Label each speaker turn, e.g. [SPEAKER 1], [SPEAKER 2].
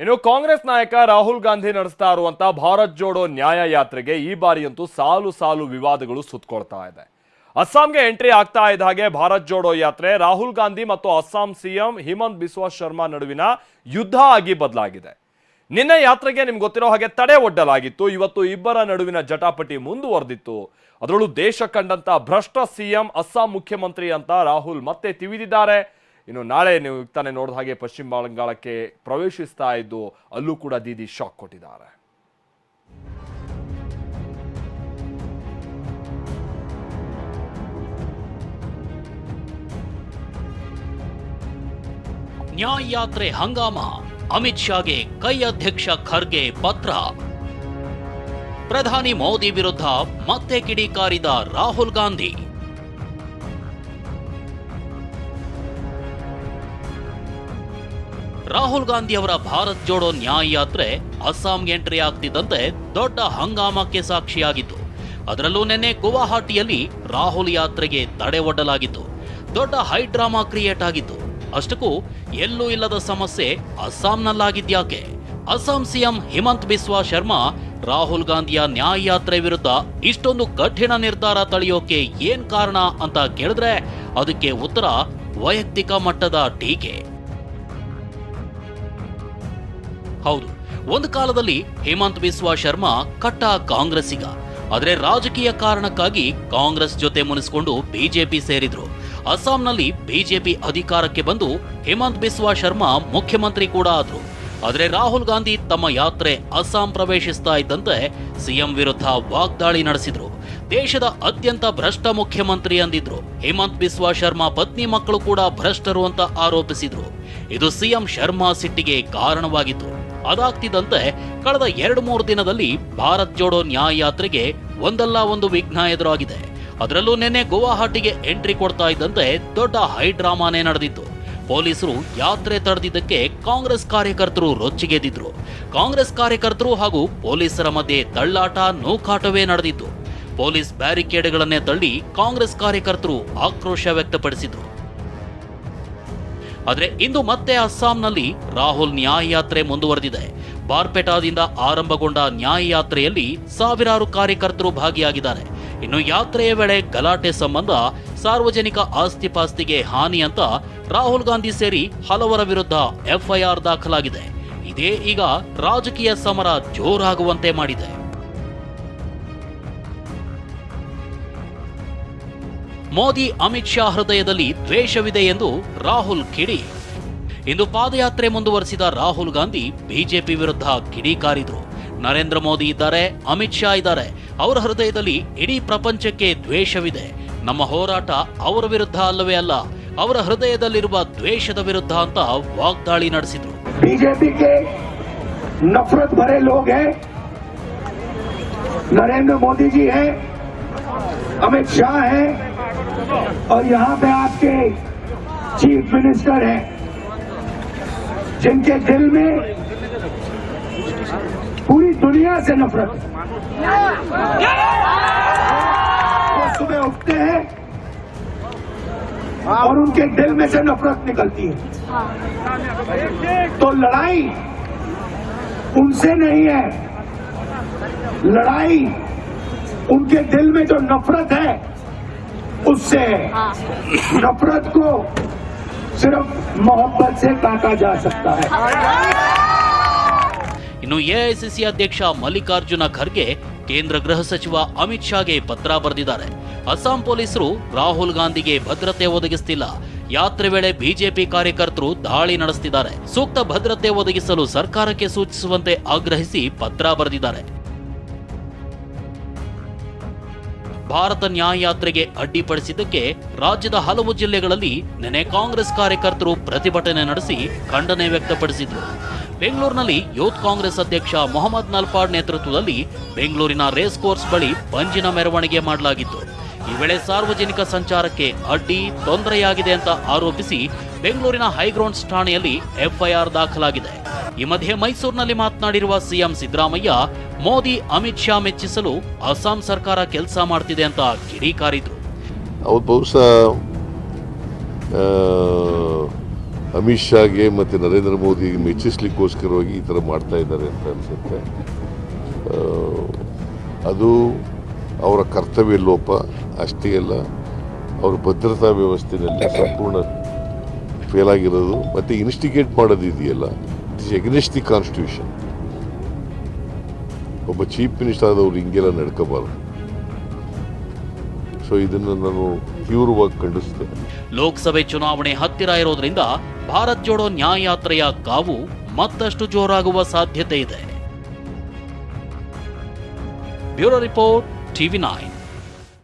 [SPEAKER 1] ಇನ್ನು ಕಾಂಗ್ರೆಸ್ ನಾಯಕ ರಾಹುಲ್ ಗಾಂಧಿ ನಡೆಸ್ತಾ ಇರುವಂತ ಭಾರತ್ ಜೋಡೋ ನ್ಯಾಯ ಯಾತ್ರೆಗೆ ಈ ಬಾರಿಯಂತೂ ಸಾಲು ಸಾಲು ವಿವಾದಗಳು ಸುತ್ತಕೊಳ್ತಾ ಇದೆ. ಅಸ್ಸಾಂಗೆ ಎಂಟ್ರಿ ಆಗ್ತಾ ಇದ್ದ ಹಾಗೆ ಭಾರತ್ ಜೋಡೋ ಯಾತ್ರೆ ರಾಹುಲ್ ಗಾಂಧಿ ಮತ್ತು ಅಸ್ಸಾಂ ಸಿಎಂ ಹಿಮಂತ್ ಬಿಸ್ವಾ ಶರ್ಮಾ ನಡುವಿನ ಯುದ್ಧ ಆಗಿ ಬದಲಾಗಿದೆ. ನಿನ್ನೆ ಯಾತ್ರೆಗೆ ನಿಮ್ಗೆ ಗೊತ್ತಿರೋ ಹಾಗೆ ತಡೆ ಒಡ್ಡಲಾಗಿತ್ತು. ಇವತ್ತು ಇಬ್ಬರ ನಡುವಿನ ಜಟಾಪಟಿ ಮುಂದುವರೆದಿತ್ತು. ಅದರಲ್ಲೂ ದೇಶ ಕಂಡಂತ ಭ್ರಷ್ಟ ಸಿಎಂ, ಅಸ್ಸಾಂ ಮುಖ್ಯಮಂತ್ರಿ ಅಂತ ರಾಹುಲ್ ಮತ್ತೆ ತಿವಿದಿದ್ದಾರೆ. ಇನ್ನು ನಾಳೆ ನೀವು ತಾನೇ ನೋಡಿದ ಹಾಗೆ ಪಶ್ಚಿಮ ಬಂಗಾಳಕ್ಕೆ ಪ್ರವೇಶಿಸ್ತಾ ಇದ್ದು ಅಲ್ಲೂ ಕೂಡ ದೀದಿ ಶಾಕ್ ಕೊಟ್ಟಿದ್ದಾರೆ.
[SPEAKER 2] ನ್ಯಾಯ ಯಾತ್ರೆ ಹಂಗಾಮ. ಅಮಿತ್ ಶಾಗೆ ಕೈ ಅಧ್ಯಕ್ಷ ಖರ್ಗೆ ಪತ್ರ. ಪ್ರಧಾನಿ ಮೋದಿ ವಿರುದ್ಧ ಮತ್ತೆ ಕಿಡಿಕಾರಿದ ರಾಹುಲ್ ಗಾಂಧಿ. ರಾಹುಲ್ ಗಾಂಧಿ ಅವರ ಭಾರತ್ ಜೋಡೋ ನ್ಯಾಯ ಯಾತ್ರೆ ಅಸ್ಸಾಂಗೆ ಎಂಟ್ರಿ ಆಗ್ತಿದ್ದಂತೆ ದೊಡ್ಡ ಹಂಗಾಮಕ್ಕೆ ಸಾಕ್ಷಿಯಾಗಿತ್ತು. ಅದರಲ್ಲೂ ನಿನ್ನೆ ಗುವಾಹಟಿಯಲ್ಲಿ ರಾಹುಲ್ ಯಾತ್ರೆಗೆ ತಡೆ ಒಡ್ಡಲಾಗಿತ್ತು. ದೊಡ್ಡ ಹೈ ಡ್ರಾಮಾ ಕ್ರಿಯೇಟ್ ಆಗಿತ್ತು. ಅಷ್ಟಕ್ಕೂ ಎಲ್ಲೂ ಇಲ್ಲದ ಸಮಸ್ಯೆ ಅಸ್ಸಾಂನಲ್ಲಾಗಿದ್ಯಾಕೆ ಅಸ್ಸಾಂ ಸಿಎಂ ಹಿಮಂತ್ ಬಿಸ್ವಾ ಶರ್ಮಾ ರಾಹುಲ್ ಗಾಂಧಿಯ ನ್ಯಾಯ ಯಾತ್ರೆ ವಿರುದ್ಧ ಇಷ್ಟೊಂದು ಕಠಿಣ ನಿರ್ಧಾರ ತಳೆಯೋಕೆ ಏನ್ ಕಾರಣ ಅಂತ ಕೇಳಿದ್ರೆ ಅದಕ್ಕೆ ಉತ್ತರ ವೈಯಕ್ತಿಕ ಮಟ್ಟದ ಟೀಕೆ. ಹೌದು, ಒಂದು ಕಾಲದಲ್ಲಿ ಹೇಮಂತ್ ಬಿಸ್ವಾ ಶರ್ಮಾ ಕಟ್ಟ ಕಾಂಗ್ರೆಸ್ಸಿಗ. ಆದರೆ ರಾಜಕೀಯ ಕಾರಣಕ್ಕಾಗಿ ಕಾಂಗ್ರೆಸ್ ಜೊತೆ ಮುನಿಸಿಕೊಂಡು ಬಿಜೆಪಿ ಸೇರಿದ್ರು. ಅಸ್ಸಾಂನಲ್ಲಿ ಬಿಜೆಪಿ ಅಧಿಕಾರಕ್ಕೆ ಬಂದು ಹೇಮಂತ್ ಬಿಸ್ವಾ ಶರ್ಮಾ ಮುಖ್ಯಮಂತ್ರಿ ಕೂಡ ಆದ್ರು. ಆದರೆ ರಾಹುಲ್ ಗಾಂಧಿ ತಮ್ಮ ಯಾತ್ರೆ ಅಸ್ಸಾಂ ಪ್ರವೇಶಿಸ್ತಾ ಇದ್ದಂತೆ ಸಿಎಂ ವಿರುದ್ಧ ವಾಗ್ದಾಳಿ ನಡೆಸಿದ್ರು. ದೇಶದ ಅತ್ಯಂತ ಭ್ರಷ್ಟ ಮುಖ್ಯಮಂತ್ರಿ ಅಂದಿದ್ರು. ಹೇಮಂತ್ ಬಿಸ್ವಾ ಶರ್ಮಾ ಪತ್ನಿ ಮಕ್ಕಳು ಕೂಡ ಭ್ರಷ್ಟರು ಅಂತ ಆರೋಪಿಸಿದ್ರು. ಇದು ಸಿಎಂ ಶರ್ಮಾ ಸಿಟ್ಟಿಗೆ ಕಾರಣವಾಗಿತ್ತು. ಅದಾಗ್ತಿದ್ದಂತೆ ಕಳೆದ ಎರಡು ಮೂರು ದಿನದಲ್ಲಿ ಭಾರತ್ ಜೋಡೋ ನ್ಯಾಯ ಯಾತ್ರೆಗೆ ಒಂದಲ್ಲ ಒಂದು ವಿಘ್ನ ಎದುರಾಗಿದೆ. ಅದರಲ್ಲೂ ನಿನ್ನೆ ಗುವಾಹಟಿಗೆ ಎಂಟ್ರಿ ಕೊಡ್ತಾ ಇದ್ದಂತೆ ದೊಡ್ಡ ಹೈ ಡ್ರಾಮಾನೇ ನಡೆದಿತ್ತು. ಪೊಲೀಸರು ಯಾತ್ರೆ ತಡೆದಿದ್ದಕ್ಕೆ ಕಾಂಗ್ರೆಸ್ ಕಾರ್ಯಕರ್ತರು ರೊಚ್ಚಿಗೆದ್ದಿದ್ರು. ಕಾಂಗ್ರೆಸ್ ಕಾರ್ಯಕರ್ತರು ಹಾಗೂ ಪೊಲೀಸರ ಮಧ್ಯೆ ತಳ್ಳಾಟ, ನೂಕಾಟವೇ ನಡೆದಿತ್ತು. ಪೊಲೀಸ್ ಬ್ಯಾರಿಕೇಡ್ಗಳನ್ನೇ ತಳ್ಳಿ ಕಾಂಗ್ರೆಸ್ ಕಾರ್ಯಕರ್ತರು ಆಕ್ರೋಶ ವ್ಯಕ್ತಪಡಿಸಿದ್ರು. ಆದರೆ ಇಂದು ಮತ್ತೆ ಅಸ್ಸಾಂನಲ್ಲಿ ರಾಹುಲ್ ನ್ಯಾಯ ಯಾತ್ರೆ ಮುಂದುವರೆದಿದೆ. ಬಾರ್ಪೆಟಾದಿಂದ ಆರಂಭಗೊಂಡ ನ್ಯಾಯ ಯಾತ್ರೆಯಲ್ಲಿ ಸಾವಿರಾರು ಕಾರ್ಯಕರ್ತರು ಭಾಗಿಯಾಗಿದ್ದಾರೆ. ಇನ್ನು ಯಾತ್ರೆಯ ವೇಳೆ ಗಲಾಟೆ ಸಂಬಂಧ ಸಾರ್ವಜನಿಕ ಆಸ್ತಿಪಾಸ್ತಿಗೆ ಹಾನಿ ಅಂತ ರಾಹುಲ್ ಗಾಂಧಿ ಸೇರಿ ಹಲವರ ವಿರುದ್ಧ ಎಫ್ಐಆರ್ ದಾಖಲಾಗಿದೆ. ಇದೇ ಈಗ ರಾಜಕೀಯ ಸಮರ ಜೋರಾಗುವಂತೆ ಮಾಡಿದೆ. ಮೋದಿ, ಅಮಿತ್ ಶಾ ಹೃದಯದಲ್ಲಿ ದ್ವೇಷವಿದೆ ಎಂದು ರಾಹುಲ್ ಕಿಡಿ. ಇಂದು ಪಾದಯಾತ್ರೆ ಮುಂದುವರೆಸಿದ ರಾಹುಲ್ ಗಾಂಧಿ ಬಿಜೆಪಿ ವಿರುದ್ಧ ಕಿಡಿಕಾರಿದ್ರು ನರೇಂದ್ರ ಮೋದಿ ಇದ್ದಾರೆ, ಅಮಿತ್ ಶಾ ಇದ್ದಾರೆ. ಅವರ ಹೃದಯದಲ್ಲಿ ಇಡೀ ಪ್ರಪಂಚಕ್ಕೆ ದ್ವೇಷವಿದೆ. ನಮ್ಮ ಹೋರಾಟ ಅವರ ವಿರುದ್ಧ ಅಲ್ಲವೇ ಅಲ್ಲ, ಅವರ ಹೃದಯದಲ್ಲಿರುವ ದ್ವೇಷದ ವಿರುದ್ಧ ಅಂತ ವಾಗ್ದಾಳಿ ನಡೆಸಿದ್ರು.
[SPEAKER 3] ಬಿಜೆಪಿ ನಫರತ್ ಭರೆ ಲೋಗ್ ನರೇಂದ್ರ ಮೋದಿ ಜಿ ಅಮಿತ್ ಶಾ और यहाँ पे आपके चीफ मिनिस्टर हैं, जिनके दिल में पूरी दुनिया से नफरत। वो सुबह उठते हैं और उनके दिल में से नफरत निकलती है तो लड़ाई उनसे नहीं है, लड़ाई उनके दिल में जो नफरत है उससे है नफरत को सिर्फ मोहब्बत से काटा जा सकता है
[SPEAKER 2] ಇನ್ನು ಎಐಸಿಸಿ ಅಧ್ಯಕ್ಷ ಮಲ್ಲಿಕಾರ್ಜುನ ಖರ್ಗೆ ಕೇಂದ್ರ ಗೃಹ ಸಚಿವ ಅಮಿತ್ ಶಾಗೆ ಪತ್ರ ಬರೆದಿದ್ದಾರೆ ಅಸ್ಸಾಂ ಪೊಲೀಸರು ರಾಹುಲ್ ಗಾಂಧಿಗೆ ಭದ್ರತೆ ಒದಗಿಸ್ತಿಲ್ಲ ಯಾತ್ರೆ ವೇಳೆ ಬಿಜೆಪಿ ಕಾರ್ಯಕರ್ತರು ದಾಳಿ ನಡೆಸ್ತಿದ್ದಾರೆ ಸೂಕ್ತ ಭದ್ರತೆ ಒದಗಿಸಲು ಸರ್ಕಾರಕ್ಕೆ ಸೂಚಿಸುವಂತೆ ಆಗ್ರಹಿಸಿ ಪತ್ರ ಬರೆದಿದ್ದಾರೆ ಭಾರತ ನ್ಯಾಯ ಯಾತ್ರೆಗೆ ಅಡ್ಡಿಪಡಿಸಿದ್ದಕ್ಕೆ ರಾಜ್ಯದ ಹಲವು ಜಿಲ್ಲೆಗಳಲ್ಲಿ ನಿನ್ನೆ ಕಾಂಗ್ರೆಸ್ ಕಾರ್ಯಕರ್ತರು ಪ್ರತಿಭಟನೆ ನಡೆಸಿ ಖಂಡನೆ ವ್ಯಕ್ತಪಡಿಸಿದರು. ಬೆಂಗಳೂರಿನಲ್ಲಿ ಯೂತ್ ಕಾಂಗ್ರೆಸ್ ಅಧ್ಯಕ್ಷ ಮೊಹಮ್ಮದ್ ನಲ್ಪಾಡ್ ನೇತೃತ್ವದಲ್ಲಿ ಬೆಂಗಳೂರಿನ ರೇಸ್ ಕೋರ್ಸ್ ಬಳಿ ಪಂಜಿನ ಮೆರವಣಿಗೆ ಮಾಡಲಾಗಿತ್ತು. ಈ ವೇಳೆ ಸಾರ್ವಜನಿಕ ಸಂಚಾರಕ್ಕೆ ಅಡ್ಡಿ, ತೊಂದರೆಯಾಗಿದೆ ಅಂತ ಆರೋಪಿಸಿ ಬೆಂಗಳೂರಿನ ಹೈಗ್ರೌಂಡ್ಸ್ ಠಾಣೆಯಲ್ಲಿ ಎಫ್ಐಆರ್ ದಾಖಲಾಗಿದೆ. ಈ ಮಧ್ಯೆ ಮೈಸೂರಿನಲ್ಲಿ ಮಾತನಾಡಿರುವ ಸಿಎಂ ಸಿದ್ದರಾಮಯ್ಯ, ಮೋದಿ ಅಮಿತ್ ಶಾ ಮೆಚ್ಚಿಸಲು ಅಸ್ಸಾಂ ಸರ್ಕಾರ ಕೆಲಸ ಮಾಡ್ತಿದೆ ಅಂತ ಕಿಡಿಕಾರಿದ್ರು
[SPEAKER 4] ಅವ್ರು ಬಹುಶಃ ಅಮಿತ್ ಶಾಗೆ ಮತ್ತು ನರೇಂದ್ರ ಮೋದಿಗೆ ಮೆಚ್ಚಿಸ್ಲಿಕ್ಕೋಸ್ಕರವಾಗಿ ಈ ಥರ ಮಾಡ್ತಾ ಇದ್ದಾರೆ ಅಂತ ಅನಿಸುತ್ತೆ. ಅದು ಅವರ ಕರ್ತವ್ಯ ಲೋಪ, ಅಷ್ಟೇ ಅಲ್ಲ, ಅವರ ಭದ್ರತಾ ವ್ಯವಸ್ಥೆಯಲ್ಲಿ ಸಂಪೂರ್ಣ ಫೇಲ್ ಆಗಿರೋದು, ಮತ್ತು ಇನ್ಸ್ಟಿಗೇಟ್ ಮಾಡೋದು ಇದೆಯಲ್ಲ it is against the constitution. ಒಬ್ಬ ಚೀಫ್ ಮಿನಿಸ್ಟರ್ ಆದವ್ರು ಹಿಂಗೆಲ್ಲ ನಡ್ಕೋಬಾರ್ದು. ಸೊ ಇದನ್ನು ನಾನು ತೀವ್ರವಾಗಿ ಖಂಡಿಸ್ತೇನೆ.
[SPEAKER 2] ಲೋಕಸಭೆ ಚುನಾವಣೆ ಹತ್ತಿರ ಇರೋದ್ರಿಂದ ಭಾರತ್ ಜೋಡೋ ನ್ಯಾಯಯಾತ್ರೆಯ ಕಾವು ಮತ್ತಷ್ಟು ಜೋರಾಗುವ ಸಾಧ್ಯತೆ ಇದೆ. Bureau report, TV nine.